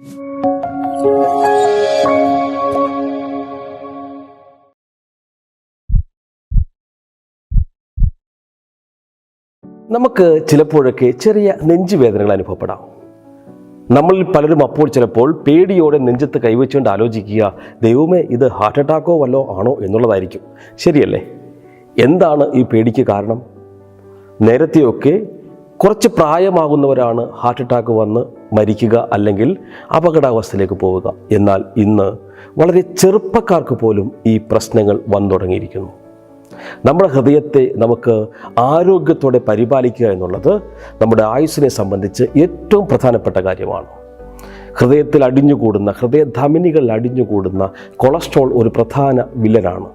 നമുക്ക് ചിലപ്പോഴൊക്കെ ചെറിയ നെഞ്ചുവേദനകൾ അനുഭവപ്പെടാം. നമ്മളിൽ പലരും അപ്പോൾ ചിലപ്പോൾ പേടിയോടെ നെഞ്ചത്ത് കൈവച്ചുകൊണ്ട് ആലോചിക്കുക ദൈവമേ ഇത് ഹാർട്ട് അറ്റാക്കോ വല്ലോ ആണോ എന്നുള്ളതായിരിക്കും. ശരിയല്ലേ? എന്താണ് ഈ പേടിക്ക് കാരണം? നേരത്തെയൊക്കെ കുറച്ച് പ്രായമാകുന്നവരാണ് ഹാർട്ട് അറ്റാക്ക് വന്ന് മരിക്കുക അല്ലെങ്കിൽ അപകടാവസ്ഥയിലേക്ക് പോവുക. എന്നാൽ ഇന്ന് വളരെ ചെറുപ്പക്കാർക്ക് പോലും ഈ പ്രശ്നങ്ങൾ വന്നു തുടങ്ങിയിരിക്കുന്നു. നമ്മുടെ ഹൃദയത്തെ നമുക്ക് ആരോഗ്യത്തോടെ പരിപാലിക്കുക എന്നുള്ളത് നമ്മുടെ ആയുസ്സിനെ സംബന്ധിച്ച് ഏറ്റവും പ്രധാനപ്പെട്ട കാര്യമാണ്. ഹൃദയത്തിൽ അടിഞ്ഞുകൂടുന്ന ഹൃദയധമനികളിൽ അടിഞ്ഞുകൂടുന്ന കൊളസ്ട്രോൾ ഒരു പ്രധാന വില്ലനാണ്.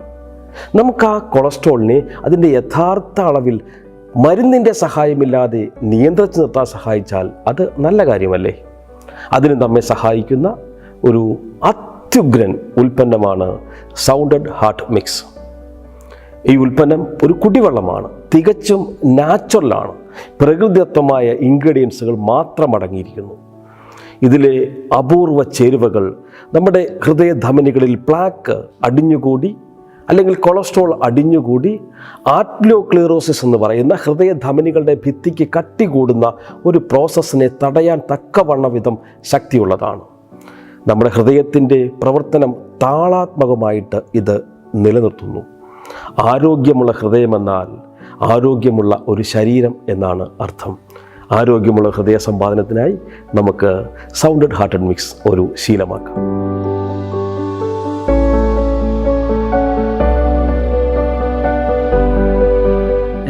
നമുക്ക് ആ കൊളസ്ട്രോളിനെ അതിന്റെ യഥാർത്ഥ അളവിൽ മരുന്നിന്റെ സഹായമില്ലാതെ നിയന്ത്രിച്ചു നിർത്താൻ സഹായിച്ചാൽ അത് നല്ല കാര്യമല്ലേ? അതിന് നമ്മെ സഹായിക്കുന്ന ഒരു അത്യുഗ്രൻ ഉൽപ്പന്നമാണ് സൗണ്ടഡ് ഹാർട്ട് മിക്സ്. ഈ ഉൽപ്പന്നം ഒരു കുടിവെള്ളമാണ് തികച്ചും നാച്ചുറലാണ് പ്രകൃതിദത്തമായ ഇൻഗ്രീഡിയൻസുകൾ മാത്രം അടങ്ങിയിരിക്കുന്നു. ഇതിലെ അപൂർവ ചേരുവകൾ നമ്മുടെ ഹൃദയധമനികളിൽ പ്ലാക്ക് അടിഞ്ഞുകൂടി അല്ലെങ്കിൽ കൊളസ്ട്രോൾ അടിഞ്ഞുകൂടി ആർട്ടിലോക്ലീറോസിസ് എന്ന് പറയുന്ന ഹൃദയധമനികളുടെ ഭിത്തിക്ക് കട്ടി കൂടുന്ന ഒരു പ്രോസസ്സിനെ തടയാൻ തക്കവണ്ണ വിധം ശക്തിയുള്ളതാണ്. നമ്മുടെ ഹൃദയത്തിന്റെ പ്രവർത്തനം താളാത്മകമായിട്ട് ഇത് നിലനിർത്തുന്നു. ആരോഗ്യമുള്ള ഹൃദയമെന്നാൽ ആരോഗ്യമുള്ള ഒരു ശരീരം എന്നാണ് അർത്ഥം. ആരോഗ്യമുള്ള ഹൃദയ സമ്പാദനത്തിനായി നമുക്ക് സൗണ്ടഡ് ഹാർട്ട് ആൻഡ് മിക്സ് ഒരു ശീലമാക്കാം.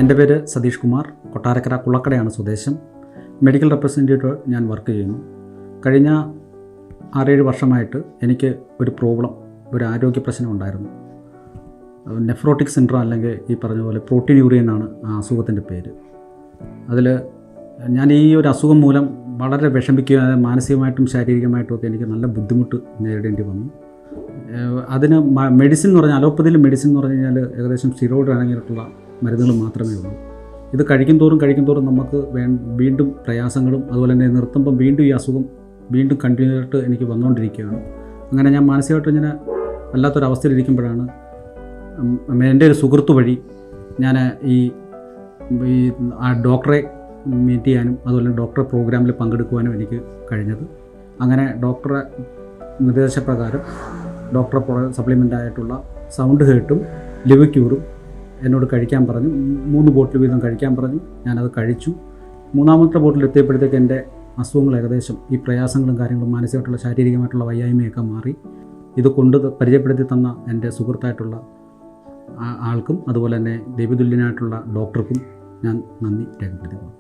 എന്റെ പേര് സതീഷ് കുമാർ. കൊട്ടാരക്കര കുളക്കടയാണ് സ്വദേശം. മെഡിക്കൽ റെപ്രസെന്റേറ്റീവ് ഞാൻ വർക്ക് ചെയ്യുന്നു. കഴിഞ്ഞ ആറേഴ് വർഷമായിട്ട് എനിക്ക് ഒരു പ്രോബ്ലം ഒരു ആരോഗ്യ പ്രശ്നം ഉണ്ടായിരുന്നു. നെഫ്രോട്ടിക് സിൻഡ്രോം അല്ലെങ്കിൽ ഈ പറഞ്ഞ പോലെ പ്രോട്ടീൻ യൂറിയ എന്നാണ് ആ അസുഖത്തിന്റെ പേര്. അതിൽ ഞാൻ ഈ ഒരു അസുഖം മൂലം വളരെ വിഷമിക്കുക മാനസികമായിട്ടും ശാരീരികമായിട്ടും ഒക്കെ എനിക്ക് നല്ല ബുദ്ധിമുട്ട് നേരിടേണ്ടി വന്നു. അതിന് മെഡിസിൻ എന്ന് പറഞ്ഞാൽ അലോപ്പതിയിൽ മെഡിസിൻ എന്ന് പറഞ്ഞു കഴിഞ്ഞാൽ ഏകദേശം സ്റ്റിറോയിഡ് അടങ്ങിയിട്ടുള്ള മരുന്നുകൾ മാത്രമേ ഉള്ളൂ. ഇത് കഴിക്കും തോറും കഴിക്കും തോറും നമുക്ക് വേ വീണ്ടും പ്രയാസങ്ങളും അതുപോലെ തന്നെ നിർത്തുമ്പം വീണ്ടും ഈ അസുഖം വീണ്ടും കണ്ടിന്യൂ ആയിട്ട് എനിക്ക് വന്നുകൊണ്ടിരിക്കുകയാണ്. അങ്ങനെ ഞാൻ മാനസികമായിട്ട് ഇങ്ങനെ വല്ലാത്തൊരവസ്ഥയിലിരിക്കുമ്പോഴാണ് എന്റെ ഒരു സുഹൃത്ത് വഴി ഞാൻ ഈ ഈ ആ ഡോക്ടറെ മീറ്റ് ചെയ്യാനും അതുപോലെ ഡോക്ടറെ പ്രോഗ്രാമിൽ പങ്കെടുക്കുവാനും എനിക്ക് കഴിഞ്ഞത്. അങ്ങനെ ഡോക്ടറെ നിർദ്ദേശപ്രകാരം ഡോക്ടറെ സപ്ലിമെന്റ് ആയിട്ടുള്ള സൗണ്ട് ഹേർട്ടും ലിവിക്യൂറും എന്നോട് കഴിക്കാൻ പറഞ്ഞു. മൂന്ന് ബോട്ടിൽ വീതം കഴിക്കാൻ പറഞ്ഞു. ഞാനത് കഴിച്ചു. മൂന്നാമത്തെ ബോട്ടിൽ എത്തിയപ്പോഴത്തേക്ക് എന്റെ അസുഖങ്ങൾ ഏകദേശം ഈ പ്രയാസങ്ങളും കാര്യങ്ങളും മാനസികമായിട്ടുള്ള ശാരീരികമായിട്ടുള്ള വയ്യായ്മയൊക്കെ മാറി. ഇത് കൊണ്ട് പരിചയപ്പെടുത്തി തന്ന എന്റെ സുഹൃത്തായിട്ടുള്ള ആൾക്കും അതുപോലെ തന്നെ ദൈവതുല്യനായിട്ടുള്ള ഡോക്ടർക്കും ഞാൻ നന്ദി രേഖപ്പെടുത്തുന്നു.